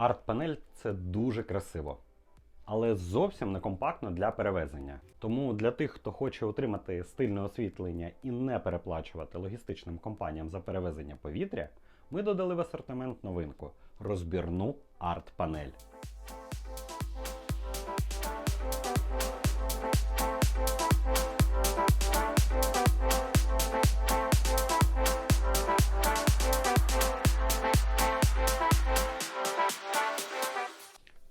Арт-панель це дуже красиво, але зовсім не компактно для перевезення. Тому для тих, хто хоче отримати стильне освітлення і не переплачувати логістичним компаніям за перевезення повітря, ми додали в асортимент новинку розбірну арт-панель.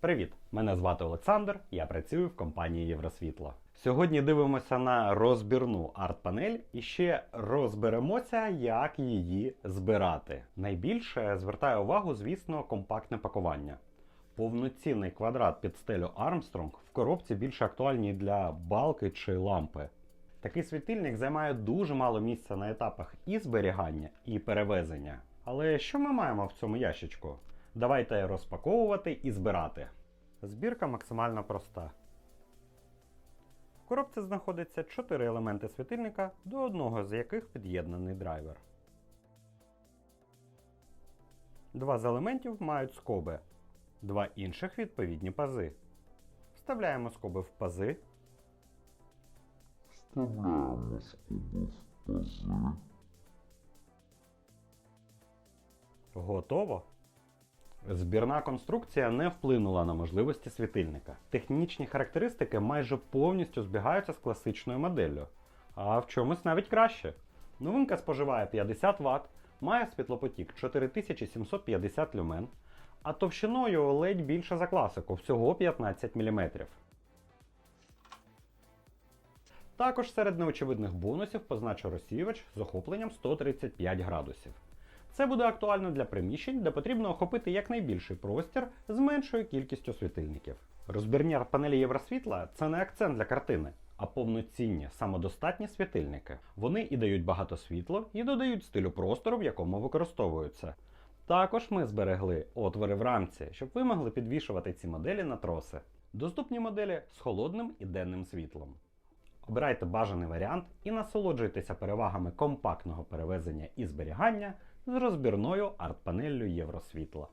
Привіт! Мене звати Олександр, я працюю в компанії Євросвітло. Сьогодні дивимося на розбірну арт-панель і ще розберемося, як її збирати. Найбільше звертає увагу, звісно, компактне пакування. Повноцінний квадрат під стелю Armstrong в коробці більше актуальний для балки чи лампи. Такий світильник займає дуже мало місця на етапах і зберігання, і перевезення. Але що ми маємо в цьому ящичку? Давайте розпаковувати і збирати. Збірка максимально проста. В коробці знаходиться 4 елементи світильника, до одного з яких під'єднаний драйвер. Два з елементів мають скоби, два інших відповідні пази. Вставляємо скоби в пази, Вставляємо скобу в пази. Готово. Збірна конструкція не вплинула на можливості світильника. Технічні характеристики майже повністю збігаються з класичною моделлю, а в чомусь навіть краще. Новинка споживає 50 Вт, має світлопотік 4750 люмен, а товщиною ледь більше за класику, всього 15 мм. Також серед неочевидних бонусів позначу розсіювач з охопленням 135 градусів. Це буде актуально для приміщень, де потрібно охопити якнайбільший простір з меншою кількістю світильників. Розбірні панелі Євросвітла це не акцент для картини, а повноцінні, самодостатні світильники. Вони і дають багато світла, і додають стилю простору, в якому використовуються. Також ми зберегли отвори в рамці, щоб ви могли підвішувати ці моделі на троси. Доступні моделі з холодним і денним світлом. Обирайте бажаний варіант і насолоджуйтеся перевагами компактного перевезення і зберігання з розбірною арт-панеллю Євросвітла.